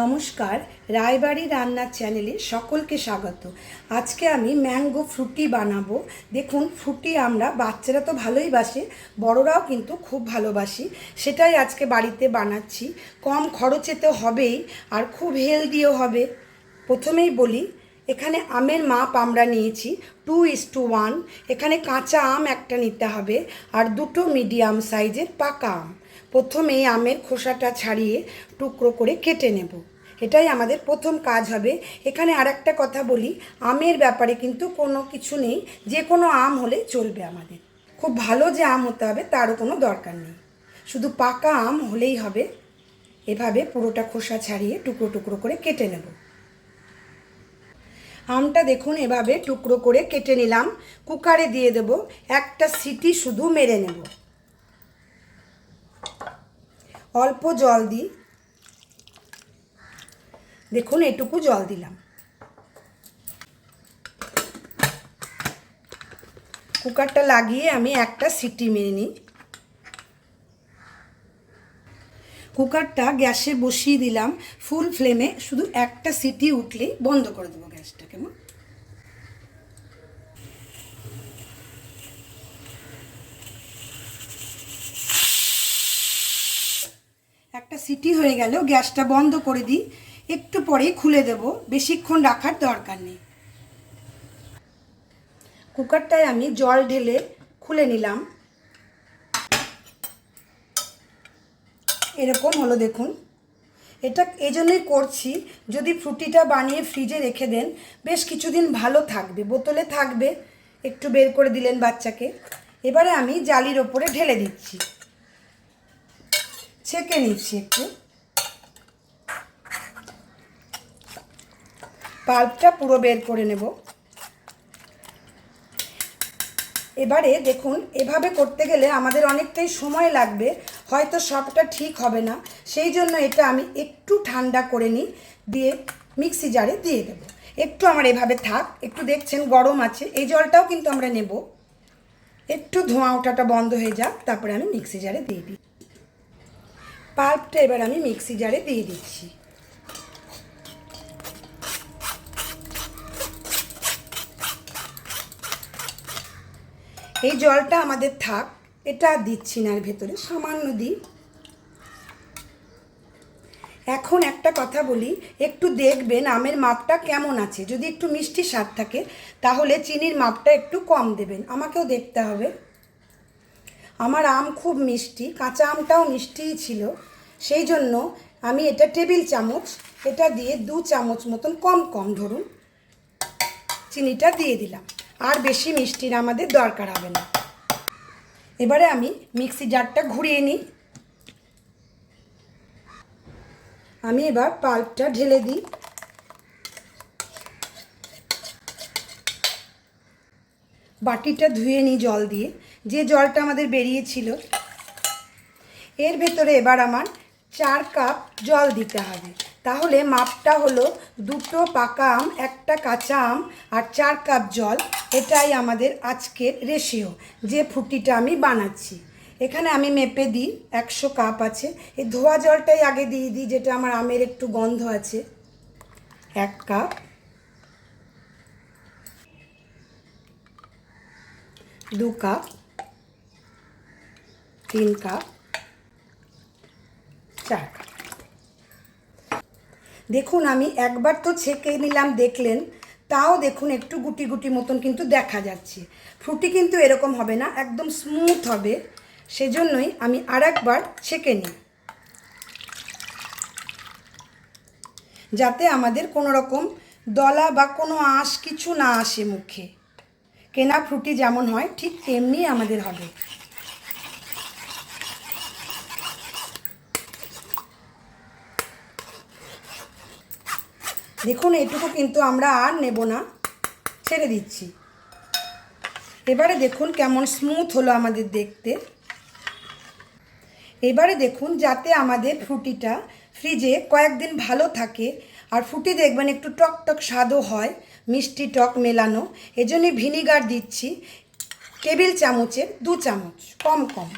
নমস্কার, রায়বাড়ি রান্নার চ্যানেলে সকলকে স্বাগত। আজকে আমি ম্যাঙ্গো ফ্রুটি বানাবো। দেখুন, ফ্রুটি আমরা, বাচ্চারা তো ভালোই বাসে, বড়রাও কিন্তু খুব ভালোবাসি। সেটাই আজকে বাড়িতে বানাচ্ছি। কম খরচে তো হবেই, আর খুব হেলদিও হবে। প্রথমেই বলি এখানে আমের মাপ আমরা নিয়েছি টু ইস টু ওয়ান এখানে কাঁচা আম একটা নিতে হবে, আর দুটো মিডিয়াম সাইজের পাকা আম। প্রথমে আমের খোসাটা ছাড়িয়ে টুকরো করে কেটে নেব। এটাই আমাদের প্রথম কাজ হবে। এখানে আর একটা কথা বলি, আমের ব্যাপারে কিন্তু কোনো কিছু নেই, যে কোনো আম হলে চলবে আমাদের। খুব ভালো যে আম হতে হবে, তারও কোনো দরকার নেই। শুধু পাকা আম হলেই হবে। এভাবে পুরোটা খোসা ছাড়িয়ে টুকরো টুকরো করে কেটে নেব। আমটা দেখুন, এভাবে টুকরো করে কেটে নিলাম। কুকারে দিয়ে দেব, একটা সিটি শুধু মেরে নেব। অল্প জল দিই। দেখুন, এটুকু জল দিলাম। কুকারটা লাগিয়ে আমি একটা সিটি মেরে নিই। কুকারটা গ্যাসে বসিয়ে দিলাম ফুল ফ্লেমে শুধু একটা সিটি উঠলেই বন্ধ করে দেবো গ্যাসটা, কেমন? একটা সিটি হয়ে গেল গ্যাসটা বন্ধ করে দিই। একটু পরেই খুলে দেব। বেশিক্ষণ রাখার দরকার নেই। কুকারটায় আমি জল ঢেলে খুলে নিলাম। এরকম হলো, দেখুন। এটা এই জন্যই করছি, যদি ফ্রুটিটা বানিয়ে ফ্রিজে রেখে দেন, বেশ কিছুদিন ভালো থাকবে, বোতলে থাকবে, একটু বের করে দিলেন বাচ্চাকে। এবারে আমি জালির ওপরে ঢেলে দিচ্ছি। ছেঁকে নিচ্ছি একটু। পাল্পটা পুরো বের করে নেব। এবারে দেখুন, এভাবে করতে গেলে আমাদের অনেকটাই সময় লাগবে। হয়তো সবটা ঠিক হবে না। সেই জন্য এটা আমি একটু ঠান্ডা করে নিই, দিয়ে মিক্সি জারে দিয়ে দেব। একটু আমার এভাবে থাক, একটু দেখছেন গরম আছে, এই জলটাও কিন্তু আমরা নেব। একটু ধোঁয়া ওঠাটা বন্ধ হয়ে যাক, তারপরে আমি মিক্সি জারে দিয়ে দিই। পাল্পটা এবার আমি মিক্সি জারে দিয়ে দিচ্ছি। এই জলটা আমাদের থাক এটা দিচ্ছি না এর ভেতরে, সামান্য দিই। এখন একটা কথা বলি, একটু দেখবেন আমের মাপটা কেমন আছে। যদি একটু মিষ্টি স্বাদ থাকে, তাহলে চিনির মাপটা একটু কম দেবেন। আমাকেও দেখতে হবে। আমার আম খুব মিষ্টি, কাঁচা আমটাও মিষ্টিই ছিল। সেই জন্য আমি এটা টেবিল চামচ, এটা দিয়ে দু চামচ মতন কম কম ধরুন, চিনিটা দিয়ে দিলাম। আর বেশি মিষ্টির আমাদের দরকার হবে না। এবারে আমি মিক্সি জারটা ঘুরিয়ে নিই। আমি এবার পাল্পটা ঢেলে দিই। বাটিটা ধুয়ে নিই জল দিয়ে, যে জলটা আমাদের বেরিয়েছিল। এর ভেতরে এবার আমার চার কাপ জল দিতে হবে। তাহলে মাপটা হলো দুটো পাকা আম, একটা কাঁচা আম আর চার কাপ জল। এটাই আমাদের আজকের রেশিও যে ফুটিটা আমি বানাচ্ছি। এখানে আমি মেপে দিই, একশো কাপ আছে। এই ধোয়া জলটাই আগে দিয়ে দিই, যেটা আমার আমের একটু গন্ধ আছে। এক কাপ। দু কাপ। তিন কাপ। চার কাপ। দেখুন, আমি একবার তো ছেঁকে নিলাম, দেখলেন। তাও দেখুন, একটু গুটি গুটি মতন কিন্তু দেখা যাচ্ছে। ফ্রুটি কিন্তু এরকম হবে না, একদম স্মুথ হবে। সেজন্যই আমি আর একবার ছেঁকে নিই। যাতে আমাদের কোনো রকম দলা বা কোনো আঁশ কিছু না আসে মুখে। কেনা ফ্রুটি যেমন হয়, ঠিক তেমনি আমাদের হবে। দেখুন এটুকু কিন্তু আমরা আর নেব না। ছেড়ে দিচ্ছি। এবারে দেখুন কেমন স্মুথ হলো আমাদের দেখতে। এবারে দেখুন যাতে আমাদের ফ্রুটিটা ফ্রিজে কয়েকদিন ভালো থাকে। আর ফ্রুটি দেখবেন একটু টক টক স্বাদও হয়, মিষ্টি টক মেলানো। এজন্যই ভিনিগার দিচ্ছি, টেবিল চামচের দু চামচ, কম কম।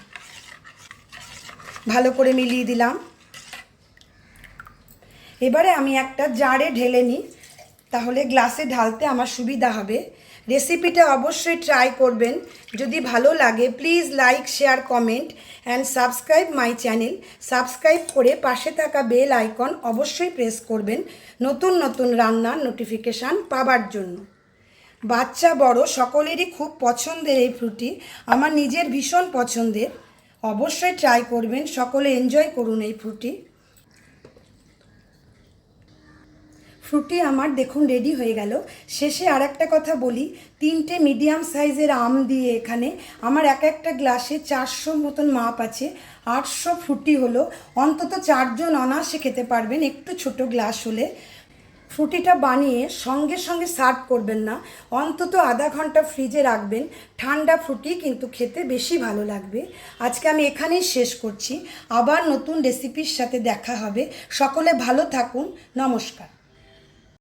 ভালো করে মিলিয়ে দিলাম। এবারে আমি একটা জারে ঢেলে নিই, তাহলে গ্লাসে ঢালতে আমার সুবিধা হবে। রেসিপিটা অবশ্যই ট্রাই করবেন, যদি ভালো লাগে please like share comment and subscribe my channel subscribe করে পাশে থাকা বেল আইকন অবশ্যই প্রেস করবেন, নতুন নতুন রান্নার নোটিফিকেশান পাবার জন্য। বাচ্চা, বড় সকলেরই খুব পছন্দের এই ফ্রুটি আমার নিজের ভীষণ পছন্দের। অবশ্যই ট্রাই করবেন, সকলে এনজয় করুন এই ফ্রুটি ফ্রুটি আমার দেখুন রেডি হয়ে গেল। শেষে আর একটা কথা বলি, তিনটে মিডিয়াম সাইজের আম দিয়ে এখানে আমার এক একটা গ্লাসে চারশো মতন মাপ আছে, আটশো ফ্রুটি হলো। অন্তত চারজন অনায়াসে খেতে পারবেন, একটু ছোট গ্লাস হলে। ফ্রুটিটা বানিয়ে সঙ্গে সঙ্গে সার্ভ করবেন না, অন্তত আধা ঘণ্টা ফ্রিজে রাখবেন। ঠান্ডা ফ্রুটি কিন্তু খেতে বেশি ভালো লাগবে। আজকে আমি এখানেই শেষ করছি। আবার নতুন রেসিপির সাথে দেখা হবে। সকলে ভালো থাকুন, নমস্কার।